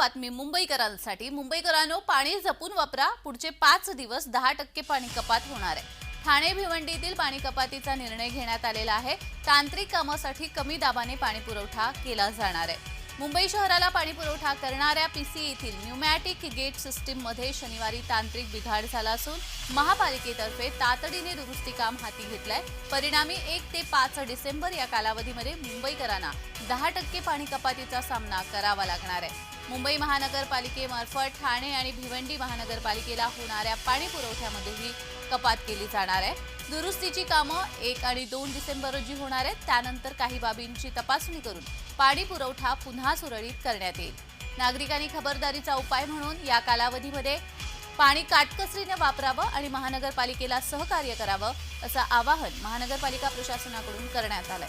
बातमी मुंबईकरांसाठी. मुंबईकरांनो पाणी जपून वापरा. पुढचे पाच दिवस दहा टक्के पाणी कपात होणार आहे. ठाणे भिवंडीतील पाणी कपातीचा निर्णय घेण्यात आलेला आहे. तांत्रिक कामासाठी कमी दाबाने पाणी पुरवठा केला जाणार आहे. मुंबई शहराला पाणी पुरवठा करणाऱ्या पीसी येथील न्यूमॅटिक गेट सिस्टीममध्ये शनिवारी तांत्रिक बिघाड झाला असून महापालिकेतर्फे तातडीने दुरुस्ती काम हाती घेतलंय. परिणामी एक ते पाच डिसेंबर या कालावधीमध्ये मुंबईकरांना दहा टक्के पाणी कपातीचा सामना करावा लागणार आहे. मुंबई महानगरपालिकेमार्फत ठाणे आणि भिवंडी महानगरपालिकेला होणाऱ्या पाणी पुरवठ्यामध्येही कपात केली जाणार आहे. दुरुस्तीची कामं एक आणि दोन डिसेंबर रोजी होणार आहेत. त्यानंतर काही बाबींची तपासणी करून पाणी पुरवठा पुन्हा सुरळीत करण्यात येईल. नागरिकांनी खबरदारीचा उपाय म्हणून या कालावधीमध्ये पाणी काटकसरीने वापरावं आणि महानगरपालिकेला सहकार्य करावं असं आवाहन महानगरपालिका प्रशासनाकडून करण्यात आलंय.